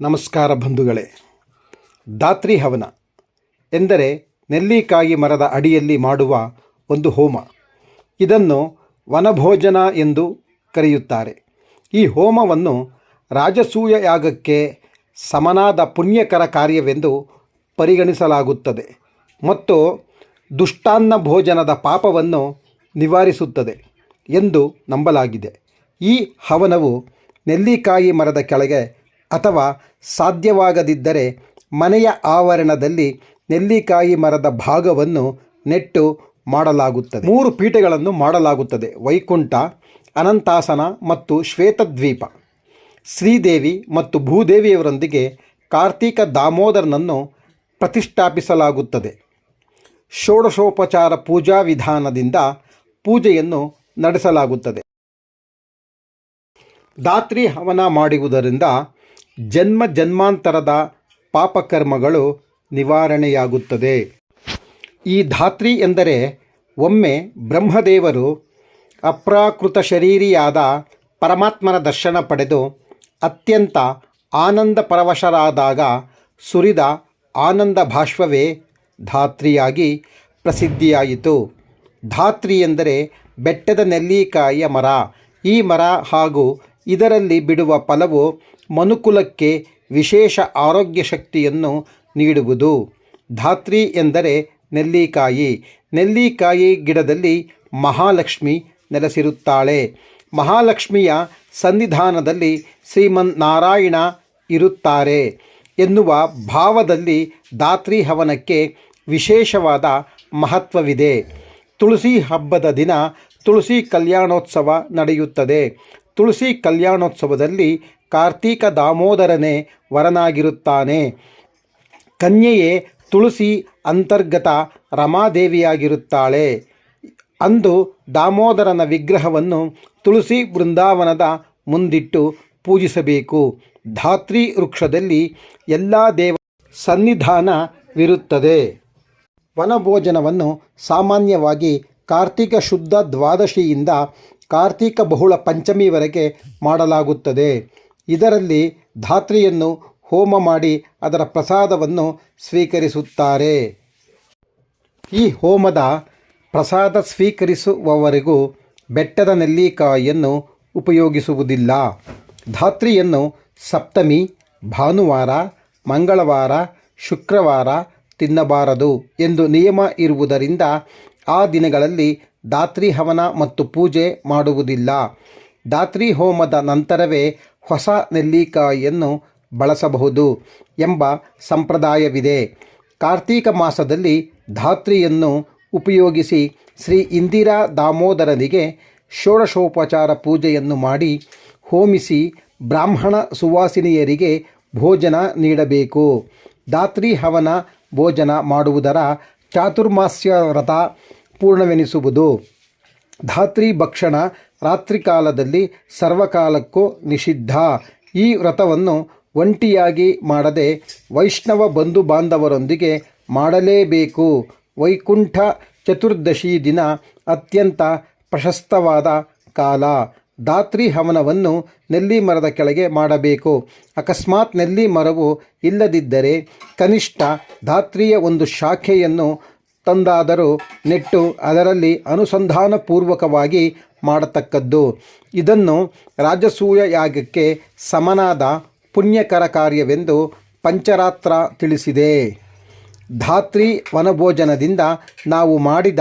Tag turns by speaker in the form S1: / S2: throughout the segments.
S1: ನಮಸ್ಕಾರ ಬಂಧುಗಳೇ. ದಾತ್ರಿ ಹವನ ಎಂದರೆ ನೆಲ್ಲಿಕಾಯಿ ಮರದ ಅಡಿಯಲ್ಲಿ ಮಾಡುವ ಒಂದು ಹೋಮ. ಇದನ್ನು ವನಭೋಜನ ಎಂದು ಕರೆಯುತ್ತಾರೆ. ಈ ಹೋಮವನ್ನು ರಾಜಸೂಯ ಯಾಗಕ್ಕೆ ಸಮನಾದ ಪುಣ್ಯಕರ ಕಾರ್ಯವೆಂದು ಪರಿಗಣಿಸಲಾಗುತ್ತದೆ ಮತ್ತು ದುಷ್ಟಾನ್ನ ಭೋಜನದ ಪಾಪವನ್ನು ನಿವಾರಿಸುತ್ತದೆ ಎಂದು ನಂಬಲಾಗಿದೆ. ಈ ಹವನವು ನೆಲ್ಲಿಕಾಯಿ ಮರದ ಕೆಳಗೆ ಅಥವಾ ಸಾಧ್ಯವಾಗದಿದ್ದರೆ ಮನೆಯ ಆವರಣದಲ್ಲಿ ನೆಲ್ಲಿಕಾಯಿ ಮರದ ಭಾಗವನ್ನು ನೆಟ್ಟು ಮಾಡಲಾಗುತ್ತದೆ. ಮೂರು ಪೀಠಗಳನ್ನು ಮಾಡಲಾಗುತ್ತದೆ. ವೈಕುಂಠ, ಅನಂತಾಸನ ಮತ್ತು ಶ್ವೇತದ್ವೀಪ. ಶ್ರೀದೇವಿ ಮತ್ತು ಭೂದೇವಿಯವರೊಂದಿಗೆ ಕಾರ್ತೀಕ ದಾಮೋದರನನ್ನು ಪ್ರತಿಷ್ಠಾಪಿಸಲಾಗುತ್ತದೆ. ಷೋಡಶೋಪಚಾರ ಪೂಜಾ ವಿಧಾನದಿಂದ ಪೂಜೆಯನ್ನು ನಡೆಸಲಾಗುತ್ತದೆ. ದಾತ್ರಿ ಹವನ ಮಾಡುವುದರಿಂದ ಜನ್ಮ ಜನ್ಮಾಂತರದ ಪಾಪಕರ್ಮಗಳು ನಿವಾರಣೆಯಾಗುತ್ತದೆ. ಈ ಧಾತ್ರಿ ಎಂದರೆ ಒಮ್ಮೆ ಬ್ರಹ್ಮದೇವರು ಅಪ್ರಾಕೃತ ಶರೀರಿಯಾದ ಪರಮಾತ್ಮನ ದರ್ಶನ ಪಡೆದು ಅತ್ಯಂತ ಆನಂದ ಪರವಶರಾದಾಗ ಸುರಿದ ಆನಂದ ಭಾಷ್ವವೇ ಧಾತ್ರಿಯಾಗಿ ಪ್ರಸಿದ್ಧಿಯಾಯಿತು. ಧಾತ್ರಿ ಎಂದರೆ ಬೆಟ್ಟದ ನೆಲ್ಲಿಕಾಯಿಯ ಮರ. ಈ ಮರ ಹಾಗೂ ಇದರಲ್ಲಿ ಬಿಡುವ ಫಲವು ಮನುಕುಲಕ್ಕೆ ವಿಶೇಷ ಆರೋಗ್ಯ ಶಕ್ತಿಯನ್ನು ನೀಡುವುದು. ಧಾತ್ರಿ ಎಂದರೆ ನೆಲ್ಲಿಕಾಯಿ. ನೆಲ್ಲಿಕಾಯಿ ಗಿಡದಲ್ಲಿ ಮಹಾಲಕ್ಷ್ಮಿ ನೆಲೆಸಿರುತ್ತಾಳೆ. ಮಹಾಲಕ್ಷ್ಮಿಯ ಸನ್ನಿಧಾನದಲ್ಲಿ ಶ್ರೀಮನ್ ನಾರಾಯಣ ಇರುತ್ತಾರೆ ಎನ್ನುವ ಭಾವದಲ್ಲಿ ಧಾತ್ರಿ ಹವನಕ್ಕೆ ವಿಶೇಷವಾದ ಮಹತ್ವವಿದೆ. ತುಳಸಿ ಹಬ್ಬದ ದಿನ ತುಳಸಿ ಕಲ್ಯಾಣೋತ್ಸವ ನಡೆಯುತ್ತದೆ. ತುಳಸಿ ಕಲ್ಯಾಣೋತ್ಸವದಲ್ಲಿ ಕಾರ್ತೀಕ ದಾಮೋದರನೇ ವರನಾಗಿರುತ್ತಾನೆ. ಕನ್ಯೆಯೇ, ತುಳಸಿ ಅಂತರ್ಗತ ರಮಾದೇವಿಯಾಗಿರುತ್ತಾಳೆ. ಅಂದು ದಾಮೋದರನ ವಿಗ್ರಹವನ್ನು ತುಳಸಿ ಬೃಂದಾವನದ ಮುಂದಿಟ್ಟು ಪೂಜಿಸಬೇಕು. ಧಾತ್ರಿ ವೃಕ್ಷದಲ್ಲಿ ಎಲ್ಲ ದೇವ ಸನ್ನಿಧಾನವಿರುತ್ತದೆ. ವನಭೋಜನವನ್ನು ಸಾಮಾನ್ಯವಾಗಿ ಕಾರ್ತಿಕ ಶುದ್ಧ ದ್ವಾದಶಿಯಿಂದ ಕಾರ್ತಿಕ ಬಹುಳ ಪಂಚಮಿವರೆಗೆ ಮಾಡಲಾಗುತ್ತದೆ. ಇದರಲ್ಲಿ ಧಾತ್ರಿಯನ್ನು ಹೋಮ ಮಾಡಿ ಅದರ ಪ್ರಸಾದವನ್ನು ಸ್ವೀಕರಿಸುತ್ತಾರೆ. ಈ ಹೋಮದ ಪ್ರಸಾದ ಸ್ವೀಕರಿಸುವವರೆಗೂ ಬೆಟ್ಟದ ನೆಲ್ಲಿಕಾಯಿಯನ್ನು ಉಪಯೋಗಿಸುವುದಿಲ್ಲ. ಧಾತ್ರಿಯನ್ನು ಸಪ್ತಮಿ, ಭಾನುವಾರ, ಮಂಗಳವಾರ, ಶುಕ್ರವಾರ ತಿನ್ನಬಾರದು ಎಂದು ನಿಯಮ ಇರುವುದರಿಂದ ಆ ದಿನಗಳಲ್ಲಿ ಧಾತ್ರಿ ಹವನ ಮತ್ತು ಪೂಜೆ ಮಾಡುವುದಿಲ್ಲ. ಧಾತ್ರಿ ಹೋಮದ ನಂತರವೇ ಹೊಸ ನೆಲ್ಲಿಕಾಯಿಯನ್ನು ಬಳಸಬಹುದು ಎಂಬ ಸಂಪ್ರದಾಯವಿದೆ. ಕಾರ್ತೀಕ ಮಾಸದಲ್ಲಿ ಧಾತ್ರಿಯನ್ನು ಉಪಯೋಗಿಸಿ ಶ್ರೀ ಇಂದಿರಾ ದಾಮೋದರನಿಗೆ ಷೋಡಶೋಪಚಾರ ಪೂಜೆಯನ್ನು ಮಾಡಿ ಹೋಮಿಸಿ ಬ್ರಾಹ್ಮಣ ಸುವಾಸಿನಿಯರಿಗೆ ಭೋಜನ ನೀಡಬೇಕು. ಧಾತ್ರಿ ಹವನ ಭೋಜನ ಮಾಡುವುದರ ಚಾತುರ್ಮಾಸ್ಯ ವ್ರತ ಪೂರ್ಣವೆನಿಸುವುದು. ಧಾತ್ರಿ ಭಕ್ಷಣ ರಾತ್ರಿ ಕಾಲದಲ್ಲಿ ಸರ್ವಕಾಲಕ್ಕೂ ನಿಷಿದ್ಧ. ಈ ವ್ರತವನ್ನು ಒಂಟಿಯಾಗಿ ಮಾಡದೆ ವೈಷ್ಣವ ಬಂಧು ಬಾಂಧವರೊಂದಿಗೆ ಮಾಡಲೇಬೇಕು. ವೈಕುಂಠ ಚತುರ್ದಶಿ ದಿನ ಅತ್ಯಂತ ಪ್ರಶಸ್ತವಾದ ಕಾಲ. ಧಾತ್ರಿ ಹವನವನ್ನು ನೆಲ್ಲಿ ಮರದ ಕೆಳಗೆ ಮಾಡಬೇಕು. ಅಕಸ್ಮಾತ್ ನೆಲ್ಲಿ ಮರವು ಇಲ್ಲದಿದ್ದರೆ ಕನಿಷ್ಠ ಧಾತ್ರಿಯ ಒಂದು ಶಾಖೆಯನ್ನು ತಂದಾದರೂ ನೆಟ್ಟು ಅದರಲ್ಲಿ ಅನುಸಂಧಾನಪೂರ್ವಕವಾಗಿ ಮಾಡತಕ್ಕದ್ದು. ಇದನ್ನು ರಾಜಸೂಯ ಯಾಗಕ್ಕೆ ಸಮನಾದ ಪುಣ್ಯಕರ ಕಾರ್ಯವೆಂದು ಪಂಚರಾತ್ರ ತಿಳಿಸಿದೆ. ಧಾತ್ರಿ ವನಭೋಜನದಿಂದ ನಾವು ಮಾಡಿದ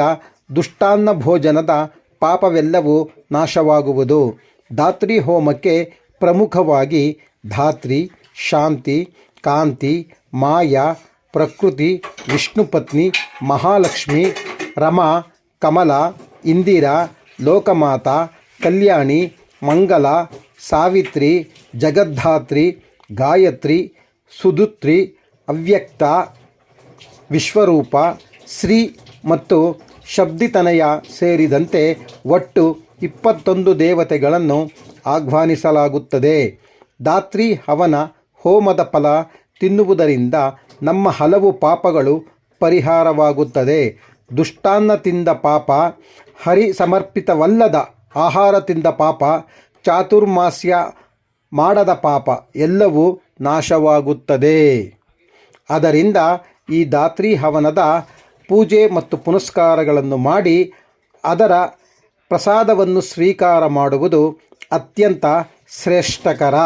S1: ದುಷ್ಟಾನ್ನ ಭೋಜನದ ಪಾಪವೆಲ್ಲವೂ ನಾಶವಾಗುವುದು. ಧಾತ್ರಿ ಹೋಮಕ್ಕೆ ಪ್ರಮುಖವಾಗಿ ಧಾತ್ರಿ, ಶಾಂತಿ, ಕಾಂತಿ, ಮಾಯಾ, ಪ್ರಕೃತಿ, ವಿಷ್ಣುಪತ್ನಿ, ಮಹಾಲಕ್ಷ್ಮಿ, ರಮಾ, ಕಮಲ, ಇಂದಿರಾ, ಲೋಕಮಾತ, ಕಲ್ಯಾಣಿ, ಮಂಗಲ, ಸಾವಿತ್ರಿ, ಜಗದ್ಧಾತ್ರಿ, ಗಾಯತ್ರಿ, ಸುಧುತ್ರಿ, ಅವ್ಯಕ್ತ, ವಿಶ್ವರೂಪ, ಶ್ರೀ ಮತ್ತು ಶಬ್ದಿತನಯ ಸೇರಿದಂತೆ ಒಟ್ಟು ಇಪ್ಪತ್ತೊಂದು ದೇವತೆಗಳನ್ನು ಆಹ್ವಾನಿಸಲಾಗುತ್ತದೆ. ದಾತ್ರಿ ಹವನ ಹೋಮದ ಫಲ ತಿನ್ನುವುದರಿಂದ ನಮ್ಮ ಹಲವು ಪಾಪಗಳು ಪರಿಹಾರವಾಗುತ್ತದೆ. ದುಷ್ಟಾನ್ನ ತಿಂದ ಪಾಪ ಹರಿ ಸಮರ್ಪಿತವಲ್ಲದ ಆಹಾರ ತಿಂದ ಪಾಪ, ಚಾತುರ್ಮಾಸ್ಯ ಮಾಡದ ಪಾಪ ಎಲ್ಲವೂ ನಾಶವಾಗುತ್ತದೆ. ಅದರಿಂದ ಈ ದಾತ್ರಿ ಹವನದ ಪೂಜೆ ಮತ್ತು ಪುನಸ್ಕಾರಗಳನ್ನು ಮಾಡಿ ಅದರ ಪ್ರಸಾದವನ್ನು ಸ್ವೀಕಾರ ಮಾಡುವುದು ಅತ್ಯಂತ ಶ್ರೇಷ್ಠಕರ.